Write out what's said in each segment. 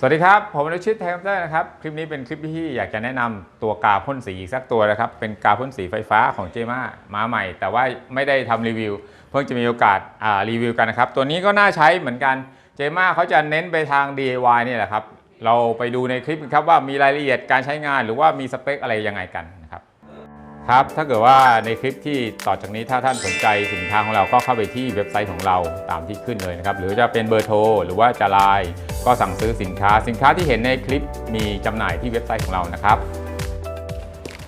สวัสดีครับ ผมอนุชิตไทยคำได้นะครับ คลิปนี้เป็นคลิปที่อยากจะแนะนำตัวกาพ่นสีอีกสักตัวนะครับ เป็นกาพ่นสีไฟฟ้าของเจม่ามาใหม่ แต่ว่าไม่ได้ทำรีวิว เพิ่งจะมีโอกาสอ่ารีวิวกันนะครับ ตัวนี้ก็น่าใช้เหมือนกันเจม่าเขาจะเน้นไปทาง DIY นี่แหละครับ เราไปดูในคลิปครับว่ามีรายละเอียดการใช้งานหรือว่ามีสเปคอะไรยังไงกันนะครับ ครับ ถ้าเกิดว่าในคลิปที่ต่อจากนี้ถ้าท่านสนใจสินค้าของเราก็เข้าไปที่เว็บไซต์ของเราตามที่ขึ้นเลยนะครับ หรือจะเป็นเบอร์โทรหรือว่าจะไลน์ก็สั่งซื้อสินค้า สินค้าที่เห็นในคลิปมีจำหน่ายที่เว็บไซต์ของเรานะครับ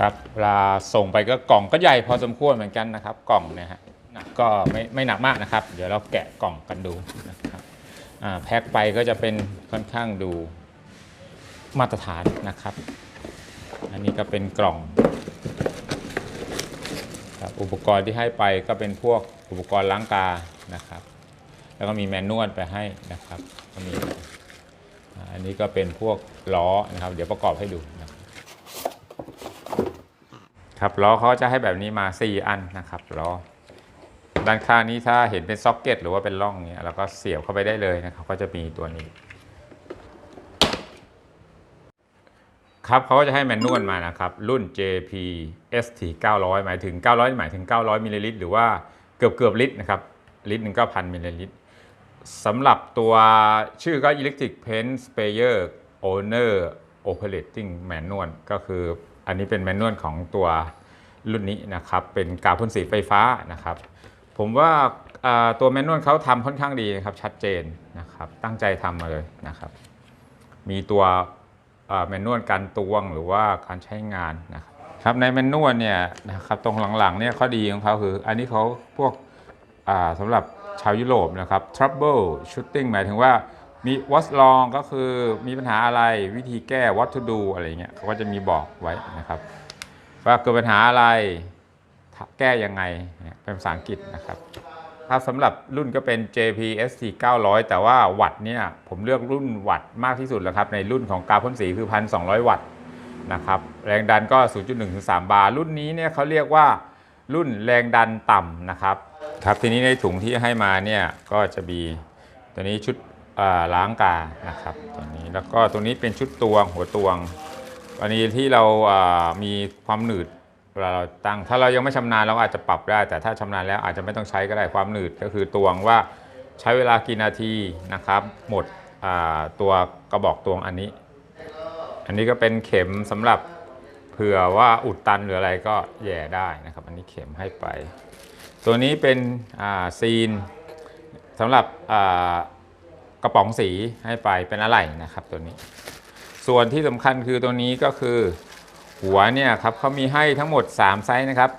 ครับเวลาส่งไปก็กล่องก็ใหญ่พอสมควรเหมือนกันนะครับ กล่องเนี่ยฮะหนักก็ไม่ไม่หนักมากนะครับ เดี๋ยวเราแกะกล่องกันดูนะครับอ่าแพ็คไปก็จะเป็นค่อนข้างดูมาตรฐานนะครับ อันนี้ก็เป็นกล่อง ครับอุปกรณ์ที่ให้ไปก็เป็นพวกอุปกรณ์ล้างกานะครับ แล้วก็มีแมนนวลไปให้นะครับก็มีอันนี้ก็เป็นพวกล้อนะครับ เดี๋ยวประกอบให้ดูนะครับครับล้อเขาจะให้แบบนี้มา 4 อันนะครับล้อด้านข้างนี้ถ้าเห็นเป็นซ็อกเก็ตหรือว่าเป็นร่องเนี้ยเราก็เสียบเข้าไปได้เลยนะครับ ก็จะมีตัวนี้ ครับเขาก็จะให้แมนนวลมานะครับ รุ่น JP ST 900 หมายถึง 900 หมายถึง 900 มิลลิลิตรหรือว่าเกือบเกือบลิตรนะครับ ลิตรหนึ่งก็พันมิลลิลิตรสำหรับตัวชื่อก็ Electric Paint Sprayer Owner Operating Manual ก็คืออันนี้เป็นแมนนวลของตัวรุ่นนี้นะครับ เป็นกาวพ่นสีไฟฟ้านะครับ ผมว่าอ่าตัวแมนนวลเขาทำค่อนข้างดีนะครับ ชัดเจนนะครับ ตั้งใจทำมาเลยนะครับ มีตัว แมนนวลการตวงหรือว่าการใช้งานนะครับครับในแมนนวลเนี่ยนะครับตรงหลังๆเนี่ยข้อดีของเขาคือ อันนี้เขาพวกสำหรับชาวยุโรปนะครับ trouble shooting หมายถึงว่ามี what's wrong ก็คือมีปัญหาอะไรวิธีแก้ what to do อะไรเงี้ยเขาก็จะมีบอกไว้นะครับ ว่าเกิดปัญหาอะไรแก้ยังไงเป็นภาษาอังกฤษนะครับ ครับสำหรับรุ่นก็เป็น JPST 900 แต่ว่าวัตต์เนี่ยผมเลือกรุ่นวัตต์มากที่สุดแล้วครับในรุ่นของกาวพ่นสีคือ 1,200 วัตต์นะครับแรงดันก็ 0.1 ถึง 3 บาร์ รุ่นนี้เนี่ยเขาเรียกว่ารุ่นแรงดันต่ำนะครับครับทีนี้ในถุงที่ให้มาเนี่ยก็จะมีตัวนี้ชุดล้างกานะครับตัวนี้แล้วก็ตัวนี้เป็นชุดตวงหัวตวงอันนี้ที่เราอ่ามีความหนืด เวลาเราตั้ง ถ้าเรายังไม่ชำนาญเราอาจจะปรับได้ แต่ถ้าชำนาญแล้วอาจจะไม่ต้องใช้ก็ได้ความหนืดก็คือตวงว่าใช้เวลากี่นาทีนะครับ หมดตัวกระบอกตวงอันนี้ อันนี้ก็เป็นเข็มสำหรับเผื่อว่าอุดตันหรืออะไรก็แย่ได้นะครับ อันนี้เข็มให้ไป ตัวนี้เป็นซีนสำหรับกระป๋องสีให้ไปเป็นอะไรนะครับตัวนี้ ส่วนที่สำคัญคือตัวนี้ก็คือ หัวเนี่ยครับเขามีให้ทั้งหมด 3 ไซส์นะครับ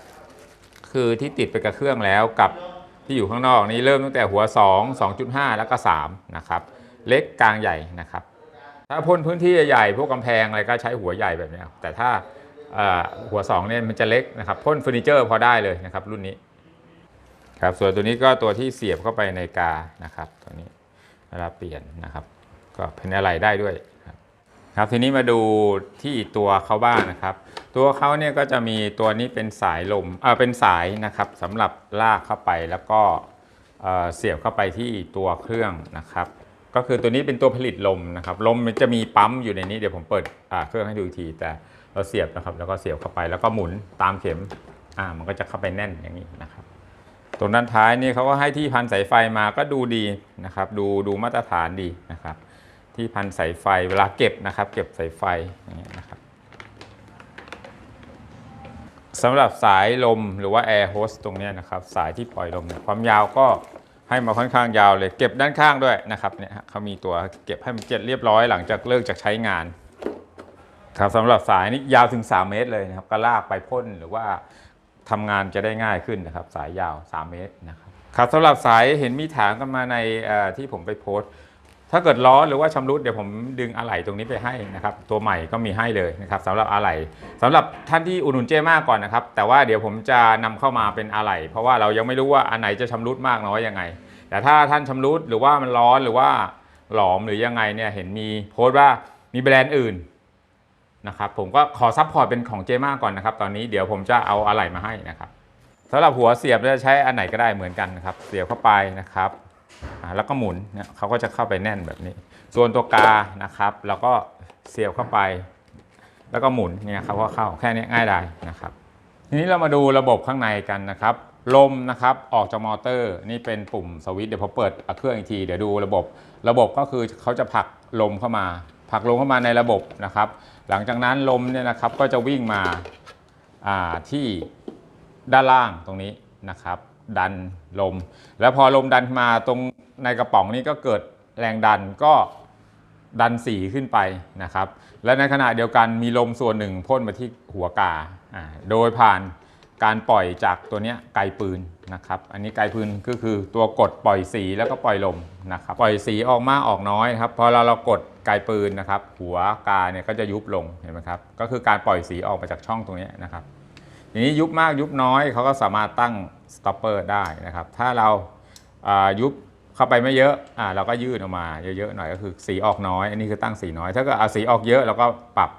คือที่ติดไปกับเครื่องแล้วกับที่อยู่ข้างนอกนี้เริ่มตั้งแต่หัว 2 2.5 แล้วก็3นะครับเล็กกลางใหญ่นะครับ ถ้าพ่นพื้นที่ใหญ่ๆพวกกำแพงอะไรก็ใช้หัวใหญ่แบบนี้แต่ถ้าหัว2เนี่ยมันจะเล็กนะครับพ่นเฟอร์นิเจอร์พอได้เลยนะครับรุ่นนี้ครับส่วนตัวนี้ก็ตัวที่เสียบเข้าไปในกานะครับตัวนี้เวลาเปลี่ยนนะครับ ก็เป็นอะไรได้ด้วย ครับทีนี้มาดูที่ตัวเขาบ้างนะครับ ตัวเขาเนี่ยก็จะมีตัวนี้เป็นสายลมเออเป็นสายนะครับสำหรับลากเข้าไปแล้วก็เออเสียบเข้าไปที่ตัวเครื่องนะครับ ก็คือตัวนี้เป็นตัวผลิตลมนะครับลมมันจะมีปั๊มอยู่ในนี้เดี๋ยวผมเปิดเครื่องให้ดูที แต่เราเสียบนะครับ แล้วก็เสียบเข้าไปแล้วก็หมุนตามเข็มอ่ามันก็จะเข้าไปแน่นอย่างนี้นะครับ ตรงด้านท้ายนี่เขาก็ให้ที่พันสายไฟมาก็ดูดีนะครับ ดูดูมาตรฐานดีนะครับ ที่พันสายไฟเวลาเก็บนะครับ เก็บสายไฟอย่างเงี้ยนะครับสำหรับสายลมหรือว่า Air Hose ตรงเนี้ยนะครับ สายที่ปล่อยลมเนี่ยความยาวก็ให้มาค่อนข้างยาวเลย เก็บด้านข้างด้วยนะครับเนี่ยเขามีตัวเก็บให้มันเจ็ดเรียบร้อยหลังจากเลิกจากใช้งานครับสำหรับสายนี่ยาวถึง 3 เมตรเลยนะครับ ก็ลากไปพ่นหรือว่าทำงานจะได้ง่ายขึ้นนะครับ สายยาว 3 เมตรนะครับครับสำหรับสายเห็นมีถามกันมาในที่ผมไปโพสต์ ถ้าเกิดล้อหรือว่าชำรุดเดี๋ยวผมดึงอะไหล่ตรงนี้ไปให้นะครับ ตัวใหม่ก็มีให้เลยนะครับสำหรับอะไหล่สำหรับท่านที่อุดหนุนเจมากก่อนนะครับ แต่ว่าเดี๋ยวผมจะนำเข้ามาเป็นอะไหล่เพราะว่าเรายังไม่รู้ว่าอันไหนจะชำรุดมากน้อยยังไง แต่ถ้าท่านชำรุดหรือว่ามันร้อนหรือว่าหลอมหรือยังไงเนี่ยเห็นมีโพสต์ว่ามีแบรนด์อื่นนะครับผมก็ขอซัพพอร์ตเป็นของเจมากก่อนนะครับ ตอนนี้เดี๋ยวผมจะเอาอะไหล่มาให้นะครับสำหรับหัวเสียบจะใช้อันไหนก็ได้เหมือนกันนะครับ เสียบเข้าไปนะครับ แล้วก็หมุนเนี่ยเขาก็จะเข้าไปแน่นแบบนี้ ส่วนตัวกานะครับเราก็เสียบเข้าไป แล้วก็หมุนเนี่ยครับว่าเข้าแค่นี้ง่ายดายนะครับ ทีนี้เรามาดูระบบข้างในกันนะครับลมนะครับออกจากมอเตอร์นี่เป็นปุ่มสวิตช์เดี๋ยวผมเปิดเครื่องอีกทีเดี๋ยวดูระบบ ระบบก็คือเขาจะผลักลมเข้ามาผลักลมเข้ามาในระบบนะครับ หลังจากนั้นลมเนี่ยนะครับก็จะวิ่งมาาที่ด้านล่างตรงนี้นะครับ ดันลม แล้วพอลมดันมาตรง ในกระป๋องนี้ก็เกิดแรงดันก็ดันสีขึ้นไปนะครับ และในขณะเดียวกันมีลมส่วนหนึ่งพ่นมาที่หัวกา โดยผ่านการปล่อยจากตัวนี้ไกลปืนนะครับ อันนี้ไกลปืนก็คือตัวกดปล่อยสีแล้วก็ปล่อยลมนะครับ ปล่อยสีออกมากออกน้อยครับ พอเราเรากดไกลปืนนะครับ หัวกาเนี่ยก็จะยุบลงเห็นไหมครับ ก็คือการปล่อยสีออกมาจากช่องตรงนี้นะครับทีนี้ยุบมากยุบน้อยเขาก็สามารถตั้งสต็อปเปอร์ได้นะครับ ถ้าเราอ่ายุบ เข้าไปไม่เยอะอ่าเราก็ยืดออกมาเยอะๆหน่อยก็คือสีออกน้อย อันนี้คือตั้งสีน้อย ถ้าเกิดเอาสีออกเยอะเราก็ปรับ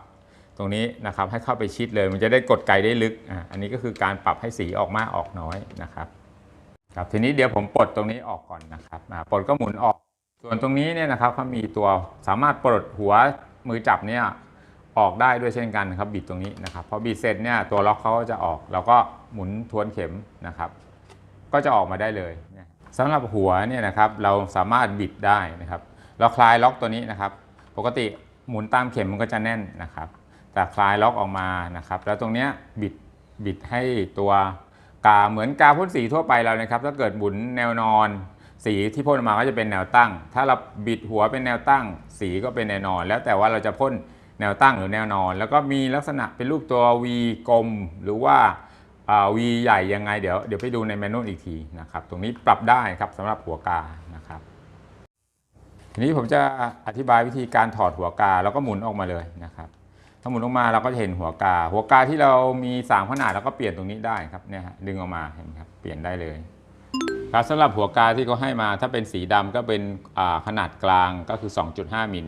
ตรงนี้นะครับให้เข้าไปชิดเลย มันจะได้กดไกลได้ลึกอ่าอันนี้ก็คือการปรับให้สีออกมากออกน้อยนะครับครับทีนี้เดี๋ยวผมปลดตรงนี้ออกก่อนนะครับอ่าปลดก็หมุนออก ส่วนตรงนี้เนี่ยนะครับเขามีตัวสามารถปลดหัวมือจับเนี่ยออกได้ด้วยเช่นกันครับบิดตรงนี้นะครับพอบิดเสร็จเนี่ยตัวล็อกเขาก็จะออก เราก็หมุนทวนเข็มนะครับ ก็จะออกมาได้เลย สำหรับหัวเนี่ยนะครับเราสามารถบิดได้นะครับ เราคลายล็อกตัวนี้นะครับ ปกติหมุนตามเข็มมันก็จะแน่นนะครับ แต่คลายล็อกออกมานะครับ แล้วตรงเนี้ยบิดบิดให้ตัวกาเหมือนกาพ่นสีทั่วไปเรานะครับ ถ้าเกิดหมุนแนวนอน สีที่พ่นออกมาก็จะเป็นแนวตั้ง ถ้าเราบิดหัวเป็นแนวตั้ง สีก็เป็นแนวนอน แล้วแต่ว่าเราจะพ่นแนวตั้งหรือแนวนอน แล้วก็มีลักษณะเป็นรูปตัว V กลมหรือว่า อ่า V ใหญ่ยังไงเดี๋ยวเดี๋ยวไปดูในแมนนวลอีกทีนะครับตรงนี้ปรับได้ครับสำหรับหัวกานะครับ ทีนี้ผมจะอธิบายวิธีการถอดหัวกาแล้วก็หมุนออกมาเลยนะครับถ้าหมุนออกมาเราก็จะเห็นหัวกา หัวกาที่เรามี 3 ขนาดเราก็เปลี่ยนตรงนี้ได้ครับเนี่ยฮะดึงออกมาเห็นไหมครับเปลี่ยนได้เลยครับสำหรับหัวกาที่เขาให้มาถ้าเป็นสีดำก็เป็นขนาดกลางก็คือ 2.5 มิล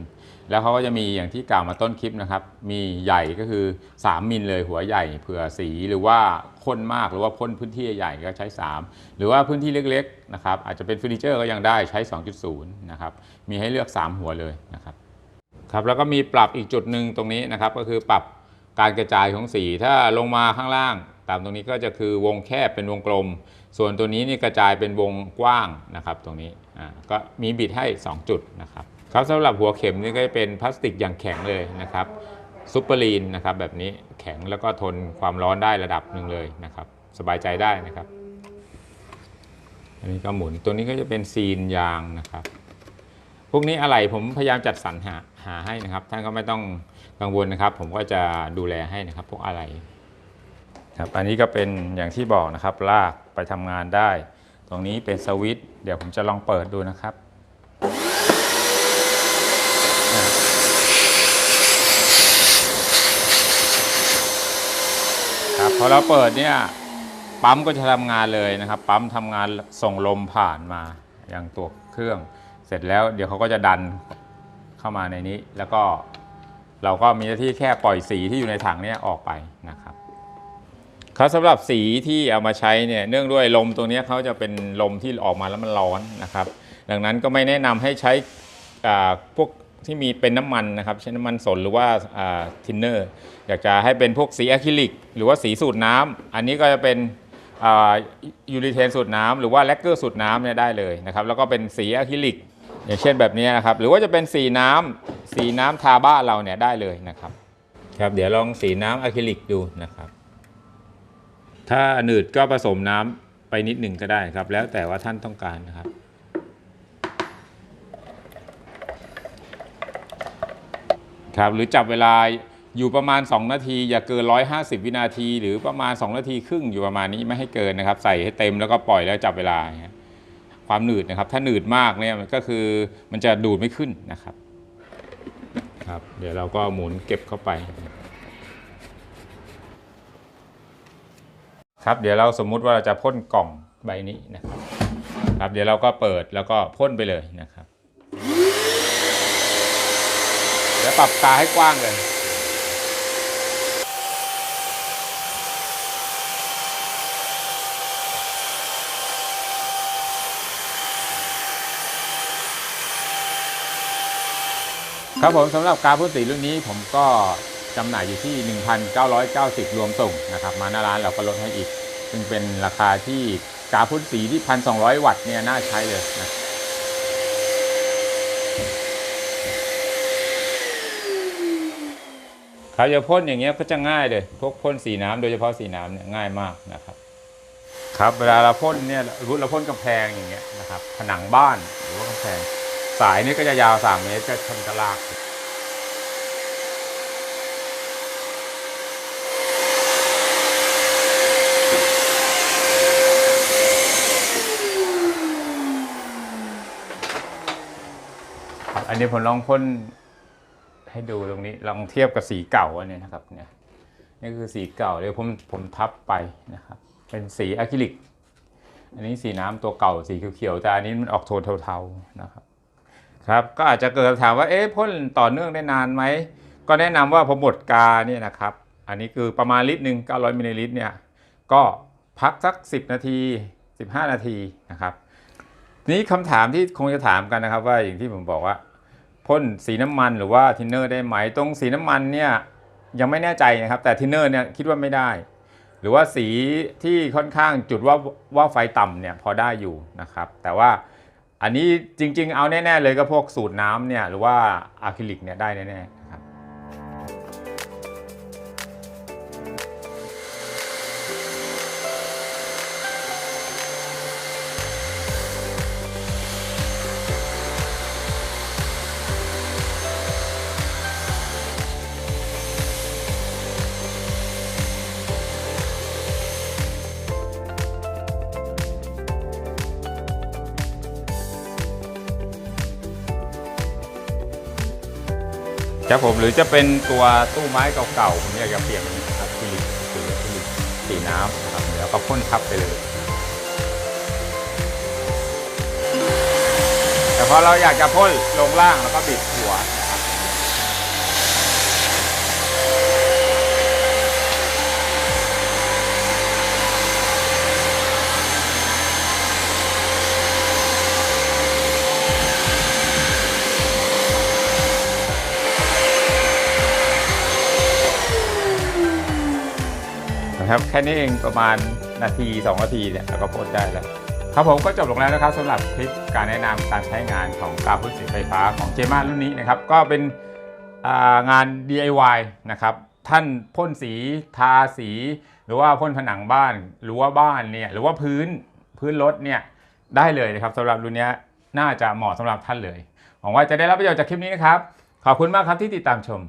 แล้วเขาก็จะมีอย่างที่กล่าวมาต้นคลิปนะครับ มีใหญ่ก็คือ 3 มิลเลยหัวใหญ่เผื่อสีหรือว่าข้นมากหรือว่าพ่นพื้นที่ใหญ่ก็ใช้ 3 หรือว่าพื้นที่เล็กๆนะครับอาจจะเป็นเฟอร์นิเจอร์ก็ยังได้ใช้ 2.0 นะครับ มีให้เลือก 3 หัวเลยนะครับครับแล้วก็มีปรับอีกจุดหนึ่งตรงนี้นะครับ ก็คือปรับการกระจายของสี ถ้าลงมาข้างล่าง ตามตรงนี้ก็จะคือวงแคบเป็นวงกลม ส่วนตัวนี้นี่กระจายเป็นวงกว้างนะครับ ตรงนี้อ่าก็มีบิดให้ 2 จุดนะครับ ครับสำหรับหัวเข็มนี่ก็จะเป็นพลาสติกอย่างแข็งเลยนะครับซุปเปอร์ลีนนะครับแบบนี้แข็งแล้วก็ทนความร้อนได้ระดับหนึ่งเลยนะครับสบายใจได้นะครับ อันนี้ก็หมุนตัวนี้ก็จะเป็นซีนยางนะครับ พวกนี้อะไรผมพยายามจัดสรรหาหาให้นะครับ ท่านก็ไม่ต้องกังวลนะครับ ผมก็จะดูแลให้นะครับ พวกอะไรครับอันนี้ก็เป็นอย่างที่บอกนะครับ ลากไปทำงานได้ ตรงนี้เป็นสวิตช์เดี๋ยวผมจะลองเปิดดูนะครับครับ พอเราเปิดเนี่ยปั๊มก็จะทำงานเลยนะครับ ปั๊มทำงานส่งลมผ่านมาอย่างตัวเครื่อง เสร็จแล้วเดี๋ยวเขาก็จะดันเข้ามาในนี้ แล้วก็เราก็มีหน้าที่แค่ปล่อยสีที่อยู่ในถังเนี้ออกไปนะครับครับสำหรับสีที่เอามาใช้เนี่ยเนื่องด้วยลมตัวเนี้ยเขาจะเป็นลมที่ออกมาแล้วมันร้อนนะครับ ดังนั้นก็ไม่แนะนำให้ใช้อ่าพวก ที่มีเป็นน้ำมันนะครับ เช่นน้ำมันสนหรือว่าทินเนอร์ อยากจะให้เป็นพวกสีอะคริลิก หรือว่าสีสูตรน้ำ อันนี้ก็จะเป็นยูริเทนสูตรน้ำ หรือว่าแลกเกอร์สูตรน้ำเนี่ยได้เลยนะครับ แล้วก็เป็นสีอะคริลิก อย่างเช่นแบบนี้นะครับ หรือว่าจะเป็นสีน้ำสีน้ำทาบ้านเราเนี่ยได้เลยนะครับ ครับ เดี๋ยวลองสีน้ำอะคริลิกดูนะครับ ถ้าหนืดก็ผสมน้ำไปนิดหนึ่งก็ได้ครับ แล้วแต่ว่าท่านต้องการนะครับ ครับหรือจับเวลาอยู่ประมาณ 2 นาที อย่าเกิน 150 วินาที หรือประมาณ 2 นาทีครึ่งอยู่ประมาณนี้ไม่ให้เกินนะครับ ใส่ให้เต็มแล้วก็ปล่อยแล้วจับเวลาความหนืดนะครับ ถ้าหนืดมากเนี่ยมันก็คือมันจะดูดไม่ขึ้นนะครับครับ เดี๋ยวเราก็หมุนเก็บเข้าไป ครับเดี๋ยวเราสมมุติว่าเราจะพ่นกล่องใบนี้นะครับครับ เดี๋ยวเราก็เปิดแล้วก็พ่นไปเลยนะครับ แล้วปรับตาให้กว้างเลยครับผมสำหรับการพ่นสีรุ่นนี้ผมก็จำหน่ายอยู่ที่ 1,990 รวมส่งนะครับมาหน้าร้านเราก็ลดให้อีก ซึ่งเป็นราคาที่กาพ่นสีที่ 1,200 วัตต์เนี่ยน่าใช้เลยนะ ใครจะพ่นอย่างเงี้ยก็จะง่ายเลยพวกพ่นสีน้ำโดยเฉพาะสีน้ำเนี่ยง่ายมากนะครับ ครับเวลาเราพ่นเนี่ยรุดเราพ่นกำแพงอย่างเงี้ยนะครับ ผนังบ้านหรือว่ากำแพง สายนี่ก็จะยาว 3 เมตรก็ชนกระลากอันนี้ผมลองพ่น ให้ดูตรงนี้ลองเทียบกับสีเก่าอันนี้นะครับเนี่ยนี่คือสีเก่าเดี๋ยวผมผมทับไปนะครับ เป็นสีอะคริลิก อันนี้สีน้ำตัวเก่าสีเขียวๆแต่อันนี้มันออกโทนเทาๆนะครับ ครับ ก็อาจจะเกิดคำถามว่าเอ๊ะพ่นต่อเนื่องได้นานไหมก็แนะนำว่าพอหมดกาเนี่ยนะครับ อันนี้คือประมาณลิตรหนึ่ง900มิลลิลิตรเนี่ยก็พักสัก 10 นาที 15 นาทีนะครับนี้คำถามที่คงจะถามกันนะครับว่าอย่างที่ผมบอกว่า พ่นสีน้ำมันหรือว่าทินเนอร์ได้ไหม ตรงสีน้ำมันเนี่ยยังไม่แน่ใจนะครับ แต่ทินเนอร์เนี่ยคิดว่าไม่ได้ หรือว่าสีที่ค่อนข้างจุดว่าว่าไฟต่ำเนี่ยพอได้อยู่นะครับ แต่ว่าอันนี้จริง ๆ เอาแน่ ๆ เลยก็พวกสูตรน้ำเนี่ยหรือว่าอะคริลิกเนี่ยได้แน่ๆครับ ครับผมหรือจะเป็นตัวตู้ไม้เก่าๆผมอยากจะเปลี่ยนเป็นอะคริลิกสีอะคริลิกสีน้ำนะครับแล้วก็พ่นทับไปเลย แต่พอเราอยากจะพ่นลงล่างแล้วก็บิดหัว นะครับแค่นี้เองประมาณนาที 2 นาทีเนี่ยเราก็โพสได้แล้วครับผมก็จบลงแล้วนะครับสำหรับคลิปการแนะนำการใช้งานของการพ่นสีไฟฟ้าของเจมารุ่นนี้นะครับก็เป็นงาน DIY นะครับท่านพ่นสีทาสี หรือว่าพ่นผนังบ้านหรือว่าบ้านเนี่ยหรือว่าพื้นพื้นรถเนี่ยได้เลยนะครับสำหรับรุ่นนี้น่าจะเหมาะสำหรับท่านเลยหวังว่าจะได้รับประโยชน์จากคลิปนี้นะครับ ขอบคุณมากครับที่ติดตามชม